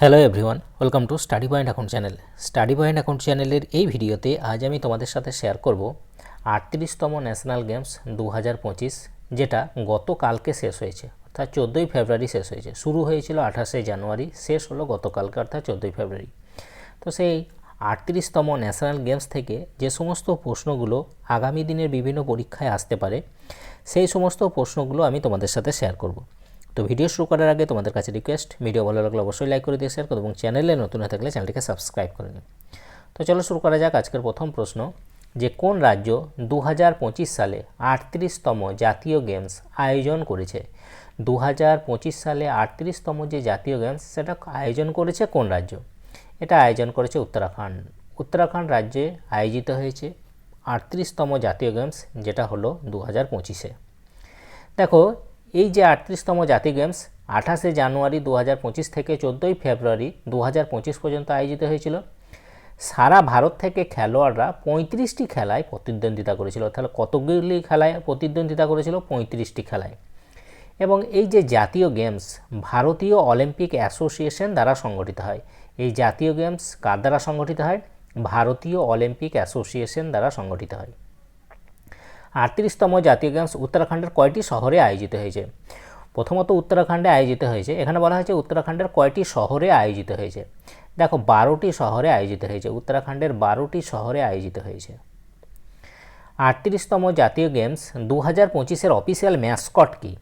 Hello everyone welcome to study point account channel study point account চ্যানেলের এই ভিডিওতে আজ আমি তোমাদের সাথে শেয়ার করব আটত্রিশতম ন্যাশনাল গেমস দু হাজার পঁচিশ, যেটা গতকালকে শেষ হয়েছে, অর্থাৎ চোদ্দোই ফেব্রুয়ারি শেষ হয়েছে। শুরু হয়েছিল আঠাশে জানুয়ারি, শেষ হলো গতকালকে, অর্থাৎ চোদ্দোই ফেব্রুয়ারি। তো সেই আটত্রিশতম ন্যাশনাল গেমস থেকে যে সমস্ত প্রশ্নগুলো আগামী দিনের বিভিন্ন পরীক্ষায় আসতে পারে, সেই সমস্ত প্রশ্নগুলো আমি তোমাদের সাথে শেয়ার করব। তো ভিডিও শুরু করার আগে তোমাদের কাছে রিকোয়েস্ট ভিডিও ভালো লাগলে অবশ্যই লাইক করে দিয়ে শেয়ার করো এবং চ্যানেলে নতুন হয়ে থাকলে চ্যানেলটিকে সাবস্ক্রাইব করে নিন তো চলো শুরু করা যাক আজকের প্রথম প্রশ্ন, যে কোন রাজ্য দু হাজার পঁচিশ সালে আটত্রিশতম জাতীয় গেমস আয়োজন করেছে? দু হাজার পঁচিশ সালে আটত্রিশতম যে জাতীয় গেমস সেটা আয়োজন করেছে কোন রাজ্য? এটা আয়োজন করেছে উত্তরাখণ্ড। উত্তরাখণ্ড রাজ্যে আয়োজিত হয়েছে আটত্রিশতম জাতীয় গেমস যেটা হলো দু হাজার পঁচিশে। দেখো এই যে আটত্রিশতম জাতীয় গেমস, আঠাশে জানুয়ারি দু পঁচিশ থেকে চোদ্দোই ফেব্রুয়ারি দু পঁচিশ পর্যন্ত আয়োজিত হয়েছিল। সারা ভারত থেকে খেলোয়াড়রা পঁয়ত্রিশটি খেলায় প্রতিদ্বন্দ্বিতা করেছিল। তাহলে কতগুলি খেলায় প্রতিদ্বন্দ্বিতা করেছিল? পঁয়ত্রিশটি খেলায়। এবং এই যে জাতীয় গেমস, ভারতীয় অলিম্পিক অ্যাসোসিয়েশন দ্বারা সংগঠিত হয়। এই জাতীয় গেমস কার দ্বারা সংগঠিত হয়? ভারতীয় অলিম্পিক অ্যাসোসিয়েশন দ্বারা সংগঠিত হয়। আটত্রিশতম জাতীয় গেমস উত্তরাখণ্ডের কয়টি শহরে আয়োজিত হয়েছে? প্রথমত উত্তরাখণ্ডে আয়োজিত হয়েছে। এখানে বলা হয়েছে উত্তরাখণ্ডের কয়টি শহরে আয়োজিত হয়েছে? দেখো, বারোটি শহরে আয়োজিত হয়েছে। উত্তরাখণ্ডের বারোটি শহরে আয়োজিত হয়েছে। আটত্রিশতম জাতীয় গেমস দু হাজার পঁচিশের অফিসিয়াল ম্যাসকট কি?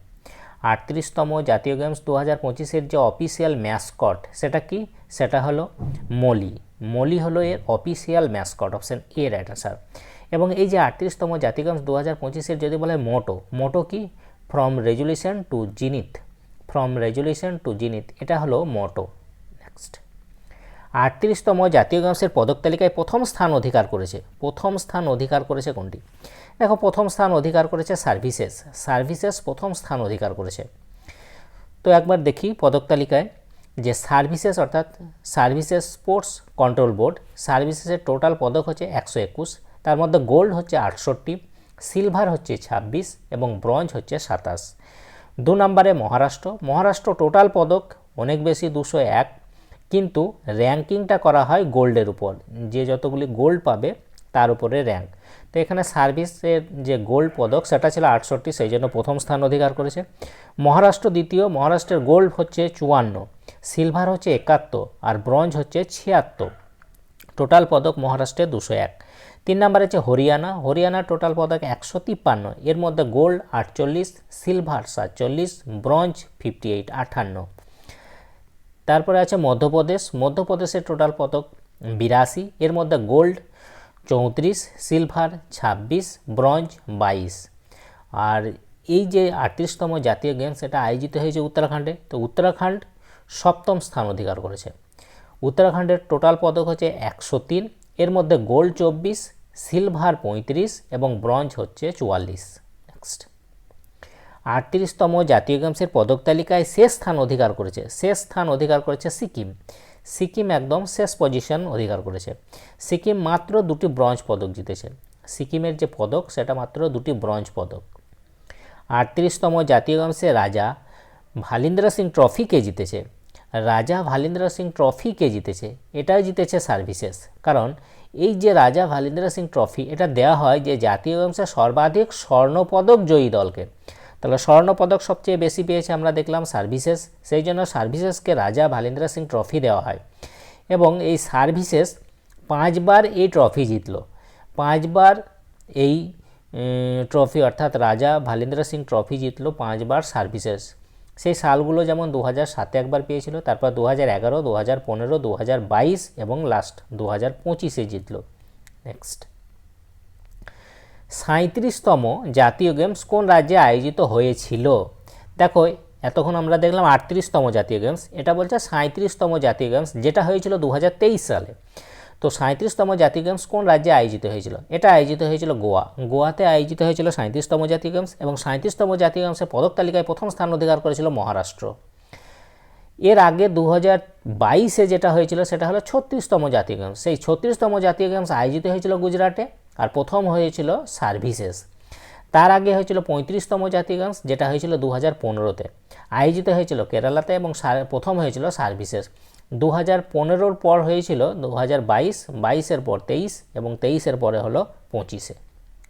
আটত্রিশতম জাতীয় গেমস দু হাজার পঁচিশের যে অফিসিয়াল ম্যাসকট, সেটা কি? সেটা হলো মলি। মলি হলো এর official mascot, option A right answer এবং এই যে আটত্রিশতম জাতীয় গেমস দু হাজার পঁচিশের যদি বলে মোটো মোটো কি? From resolution to zenith from resolution to zenith এটা হলো মোটো। নেক্সট আটত্রিশতম জাতীয় গেমসের পদক তালিকায় প্রথম স্থান অধিকার করেছে। প্রথম স্থান অধিকার করেছে কোনটি? দেখো, প্রথম স্থান অধিকার করেছে সার্ভিসেস সার্ভিসেস প্রথম স্থান অধিকার করেছে। তো একবার দেখি পদক তালিকায় যে সার্ভিসেস অর্থাৎ সার্ভিসেস স্পোর্টস কন্ট্রোল বোর্ড সার্ভিসেসের টোটাল পদক হচ্ছে একশো একুশ। তার মধ্যে গোল্ড হচ্ছে আটষট্টি, সিলভার হচ্ছে ছাব্বিশ এবং ব্রঞ্জ হচ্ছে সাতাশ। দু নম্বরে মহারাষ্ট্র। মহারাষ্ট্র টোটাল পদক অনেক বেশি, দুশো এক। কিন্তু র্যাঙ্কিংটা করা হয় গোল্ডের উপর। যে যতগুলি গোল্ড পাবে তার উপরে র্যাঙ্ক। তো এখানে সার্ভিসের যে গোল্ড পদক সেটা ছিল আটষট্টি, সেই জন্য প্রথম স্থান অধিকার করেছে। মহারাষ্ট্র দ্বিতীয়। মহারাষ্ট্রের গোল্ড হচ্ছে চুয়ান্ন, সিলভার হচ্ছে একাত্তর আর ব্রঞ্জ হচ্ছে ছিয়াত্তর। টোটাল পদক মহারাষ্ট্রে দুশো এক। তিন নম্বরে আছে হরিয়ানা। হরিয়ানার টোটাল পদক একশো তিপ্পান্ন, এর মধ্যে গোল্ড আটচল্লিশ সিলভার সাতচল্লিশ ব্রঞ্জ ফিফটি এইট আটান্ন। তারপরে আছে মধ্যপ্রদেশ। মধ্যপ্রদেশের টোটাল পদক বিরাশি, এর মধ্যে গোল্ড চৌত্রিশ সিলভার ছাব্বিশ ব্রঞ্জ বাইশ। আর এই যে আটত্রিশতম জাতীয় গেমস এটা আয়োজিত হয়েছে উত্তরাখণ্ডে। তো উত্তরাখণ্ড সপ্তম স্থান অধিকার করেছে। উত্তরাখণ্ডের টোটাল পদক হচ্ছে একশো তিন এর মধ্যে গোল্ড চব্বিশ, সিলভার পঁয়ত্রিশ এবং ব্রঞ্জ হচ্ছে চুয়াল্লিশ। নেক্সট আটত্রিশতম জাতীয় গেমসের পদক তালিকায় শেষ স্থান অধিকার করেছে, শেষ স্থান অধিকার করেছে সিকিম। সিকিম একদম শেষ পজিশন অধিকার করেছে। সিকিম মাত্র দুটি ব্রঞ্জ পদক জিতেছে। সিকিমের যে পদক, সেটা মাত্র দুটি ব্রঞ্জ পদক। আটত্রিশতম জাতীয় গেমসে রাজা ভালিন্দ্র সিং ট্রফি কে জিতেছে। রাজা ভালিন্দ্র সিং ট্রফিকে জিতেছে? এটাও জিতেছে সার্ভিসেস। কারণ এই যে রাজা ভালিন্দ্র সিং ট্রফি, এটা দেওয়া হয় যে জাতীয় গেমসে সর্বাধিক স্বর্ণপদক জয়ী দলকে। তাহলে স্বর্ণপদক সবচেয়ে বেশি পেয়েছে আমরা দেখলাম সার্ভিসেস, সেই জন্য সার্ভিসেসকে রাজা ভালিন্দ্র সিং ট্রফি দেওয়া হয়। এবং এই সার্ভিসেস পাঁচবার এই ট্রফি জিতলো। পাঁচবার এই ট্রফি অর্থাৎ রাজা ভালিন্দ্র সিং ট্রফি জিতলো পাঁচবার সার্ভিসেস। সেই সালগুলো যেমন দু হাজার সাতে একবার পেয়েছিল, তারপর দু হাজার এগারো, দু হাজার পনেরো, দু হাজার বাইশ এবং লাস্ট দু হাজার পঁচিশে জিতলো। নেক্সট সাঁত্রিশতম জাতীয় গেমস কোন রাজ্যে আয়োজিত হয়েছিল? দেখো, এতক্ষণ আমরা দেখলাম আটত্রিশতম জাতীয় গেমস এটা বলছে সাঁত্রিশতম জাতীয় গেমস যেটা হয়েছিল দু হাজার তেইশ সালে। তো সাঁত্রিশতম জাতীয় গেমস কোন রাজ্যে আয়োজিত হয়েছিল? এটা আয়োজিত হয়েছিল গোয়া। গোয়াতে আয়োজিত হয়েছিল সাঁত্রিশতম জাতীয় গেমস এবং সাঁত্রিশতম জাতীয় গেমসের পদক তালিকায় প্রথম স্থান অধিকার করেছিল মহারাষ্ট্র। এর আগে দু হাজার বাইশে যেটা হয়েছিল সেটা হলো ছত্রিশতম জাতীয় গেমস সেই ছত্রিশতম জাতীয় গেমস আয়োজিত হয়েছিল গুজরাটে আর প্রথম হয়েছিল সার্ভিসেস। তার আগে হয়েছিল পঁয়ত্রিশতম জাতীয় গেমস যেটা হয়েছিল দু হাজার পনেরোতে। আয়োজিত হয়েছিল কেরালাতে এবং প্রথম হয়েছিল সার্ভিসেস। দু হাজার পনেরোর পর হয়েছিল দু হাজার বাইশ, বাইশের পর তেইশ এবং তেইশের পরে হলো পঁচিশে।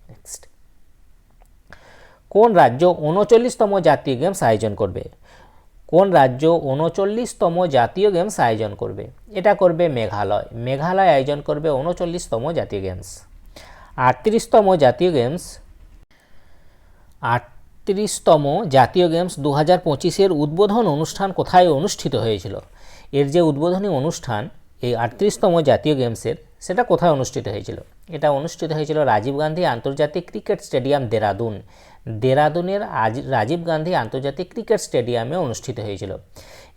নেক্সট কোন রাজ্য উনচল্লিশতম জাতীয় গেমস আয়োজন করবে? কোন রাজ্য উনচল্লিশতম জাতীয় গেমস আয়োজন করবে? এটা করবে মেঘালয়। মেঘালয় আয়োজন করবে উনচল্লিশতম জাতীয় গেমস। আটত্রিশতম জাতীয় গেমস, আটত্রিশতম জাতীয় গেমস দু হাজার পঁচিশের উদ্বোধন অনুষ্ঠান কোথায় অনুষ্ঠিত হয়েছিল? এর যে উদ্বোধনী অনুষ্ঠান, এই আটত্রিশতম জাতীয় গেমসের, সেটা কোথায় অনুষ্ঠিত হয়েছিল? এটা অনুষ্ঠিত হয়েছিল রাজীব গান্ধী আন্তর্জাতিক ক্রিকেট স্টেডিয়াম দেরাদুন। দেরাদুনের রাজীব গান্ধী আন্তর্জাতিক ক্রিকেট স্টেডিয়ামে অনুষ্ঠিত হয়েছিল।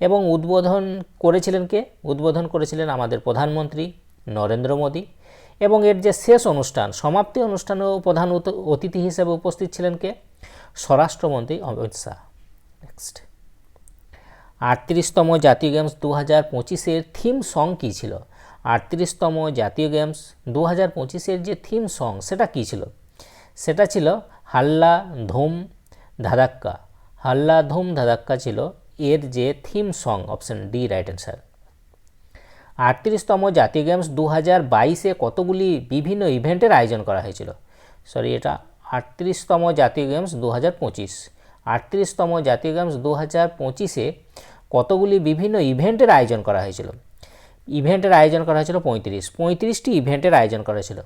এবং উদ্বোধন করেছিলেন কে? উদ্বোধন করেছিলেন আমাদের প্রধানমন্ত্রী নরেন্দ্র মোদী। এবং এর যে শেষ অনুষ্ঠান, সমাপ্তি অনুষ্ঠানেও প্রধান অত- অতিথি হিসেবে উপস্থিত ছিলেন কে? স্বরাষ্ট্রমন্ত্রী অমিত শাহ। নেক্সট আটত্রিশতম জাতীয় গেমস দু হাজার পঁচিশের থিম সং কী ছিল? আটত্রিশতম জাতীয় গেমস দু হাজার পঁচিশের যে থিম সং সেটা কী ছিল? সেটা ছিল হাল্লা ধুম ধাদাক্কা। হাল্লা ধুম ধাদাক্কা ছিল এর যে theme song option D right answer আটত্রিশতম জাতীয় গেমস দু হাজার বাইশে কতগুলি বিভিন্ন ইভেন্টের আয়োজন করা হয়েছিল? সরি এটা আটত্রিশতম জাতীয় গেমস দু হাজার পঁচিশ। আটত্রিশতম জাতীয় গেমস দু হাজার পঁচিশে কতগুলি বিভিন্ন ইভেন্টের আয়োজন করা হয়েছিল? ইভেন্টের আয়োজন করা হয়েছিল পঁয়ত্রিশ। পঁয়ত্রিশটি ইভেন্টের আয়োজন করা হয়েছিল।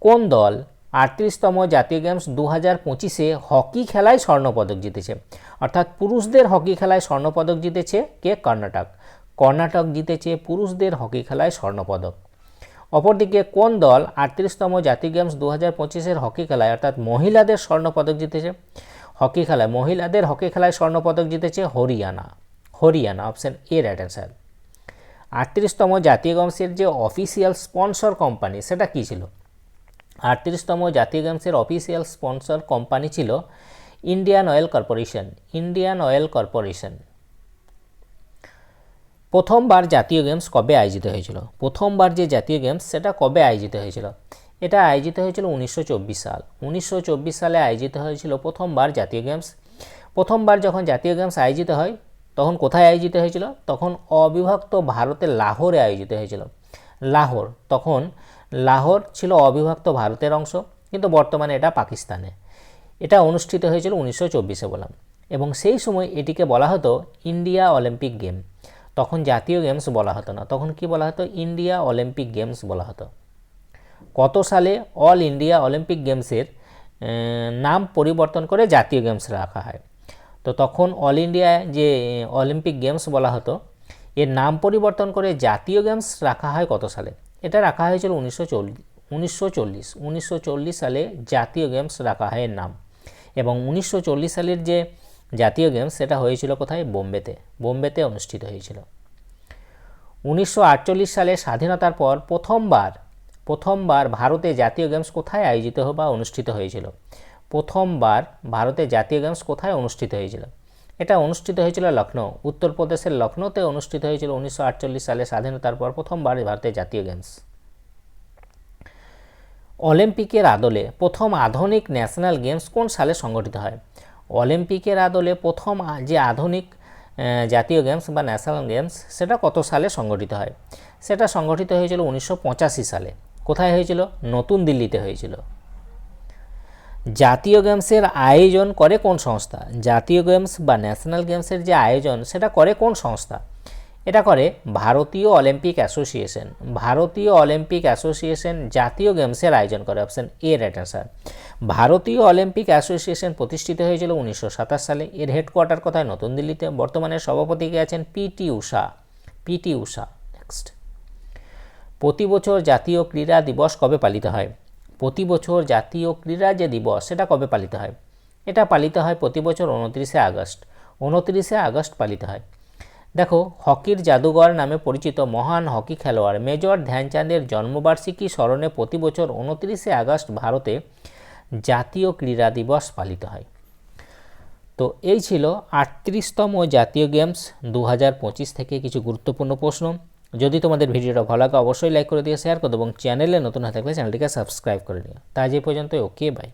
কোন দল আটত্রিশতম জাতীয় গেমস দু হাজার পঁচিশে হকি খেলায় স্বর্ণপদক জিতেছে? অর্থাৎ পুরুষদের হকি খেলায় স্বর্ণপদক জিতেছে কে? কর্ণাটক। কর্ণাটক জিতেছে পুরুষদের হকি খেলায় স্বর্ণপদক। অপরদিকে কোন দল আটত্রিশতম জাতীয় গেমস দু হাজার পঁচিশের হকি খেলায় অর্থাৎ মহিলাদের স্বর্ণপদক জিতেছে? হকি খেলায় মহিলাদের হকি খেলায় স্বর্ণপদক জিতেছে Haryana. Haryana option A right answer আটত্রিশতম জাতীয় গেমসের যে অফিসিয়াল স্পন্সর কোম্পানি সেটা কী ছিল? আটত্রিশতম জাতীয় গেমসের অফিসিয়াল স্পন্সর কোম্পানি ছিল Indian oil corporation Indian oil corporation প্রথমবার জাতীয় গেমস কবে আয়োজিত হয়েছিল? প্রথমবার যে জাতীয় গেমস, সেটা কবে আয়োজিত হয়েছিল? এটা আয়োজিত হয়েছিল উনিশশো চব্বিশ সাল। উনিশশো চব্বিশ সালে আয়োজিত হয়েছিল প্রথমবার জাতীয় গেমস। প্রথমবার যখন জাতীয় গেমস আয়োজিত হয়, তখন কোথায় আয়োজিত হয়েছিল? তখন অবিভক্ত ভারতের লাহোরে আয়োজিত হয়েছিল। লাহোর, তখন লাহোর ছিল অবিভক্ত ভারতের অংশ, কিন্তু বর্তমানে এটা পাকিস্তানে। এটা অনুষ্ঠিত হয়েছিল উনিশশো চব্বিশে বললাম। এবং সেই সময় এটিকে বলা হতো ইন্ডিয়া অলিম্পিক গেম। তখন জাতীয় গেমস বলা হতো না। তখন কি বলা হতো? ইন্ডিয়া অলিম্পিক গেমস বলা হতো। সালে অল ইন্ডিয়া অলিম্পিক গেমসের নাম পরিবর্তন করে জাতীয় গেমস রাখা হয়। তো তখন অল ইন্ডিয়া যে অলিম্পিক গেমস বলা হতো, এর নাম পরিবর্তন করে জাতীয় গেমস রাখা হয় কত সালে? এটা রাখা হয়েছিল উনিশশো চল্লিশ। উনিশশো সালে জাতীয় গেমস রাখা হয় এর নাম। এবং উনিশশো চল্লিশ সালের যে জাতীয় গেমস, সেটা হয়েছিল কোথায়? বোম্বেতে। বোম্বেতে অনুষ্ঠিত হয়েছিল। উনিশশো আটচল্লিশ সালে স্বাধীনতার পর প্রথমবার প্রথমবার ভারতে জাতীয় গেমস কোথায় আয়োজিত বা অনুষ্ঠিত হয়েছিল? প্রথমবার ভারতে জাতীয় গেমস কোথায় অনুষ্ঠিত হয়েছিল? এটা অনুষ্ঠিত হয়েছিল লখনৌ উত্তরপ্রদেশের লখনৌতে অনুষ্ঠিত হয়েছিল উনিশশো আটচল্লিশ সালে স্বাধীনতার পর প্রথমবার ভারতে জাতীয় গেমস। অলিম্পিকের আদলে প্রথম আধুনিক ন্যাশনাল গেমস কোন সালে সংগঠিত হয়? অলিম্পিকের আদলে প্রথম যে আধুনিক জাতীয় গেমস বা ন্যাশনাল গেমস, সেটা কত সালে সংগঠিত হয়? সেটা সংগঠিত হয়েছিল উনিশশো পঁচাশি সালে। কোথায় হয়েছিল? নতুন দিল্লিতে হয়েছিল। জাতীয় গেমসের আয়োজন করে কোন সংস্থা? জাতীয় গেমস বা ন্যাশনাল গেমসের যে আয়োজন, সেটা করে কোন সংস্থা? এটা করে ভারতীয় অলিম্পিক অ্যাসোসিয়েশন। ভারতীয় অলিম্পিক অ্যাসোসিয়েশন জাতীয় গেমসের আয়োজন করে। অপশন এ রাইট অ্যান্সার ভারতীয় অলিম্পিক অ্যাসোসিয়েশন প্রতিষ্ঠিত হয়েছিল উনিশশো সাতাশ সালে। এর হেডকোয়ার্টার কোথায়? নতুন দিল্লিতে। বর্তমানে সভাপতি কে আছেন PT Usha PT Usha next প্রতি বছর জাতীয় ক্রীড়া দিবস কবে পালিত হয়? প্রতি বছর জাতীয় ক্রীড়া যে দিবস, সেটা কবে পালিত হয়? এটা পালিত হয় প্রতি বছর উনত্রিশে আগস্ট। উনত্রিশে আগস্ট পালিত হয়। দেখো, হকির জাদুঘর নামে পরিচিত মহান হকি খেলোয়াড় মেজর ধ্যানচাঁদের জন্মবার্ষিকী স্মরণে প্রতি বছর উনত্রিশে আগস্ট ভারতে জাতীয় ক্রীড়া দিবস পালিত হয়। তো এই ছিল আটত্রিশতম জাতীয় গেমস। দু হাজার পঁচিশ থেকে কিছু গুরুত্বপূর্ণ প্রশ্ন। যদি তোমাদের ভিডিওটা ভালো লাগে, অবশ্যই লাইক করে দিয়ে শেয়ার করে এবং চ্যানেলে নতুন হয়ে থাকলে চ্যানেলটিকে সাবস্ক্রাইব করে নিও। তাই যে পর্যন্ত ওকে বাই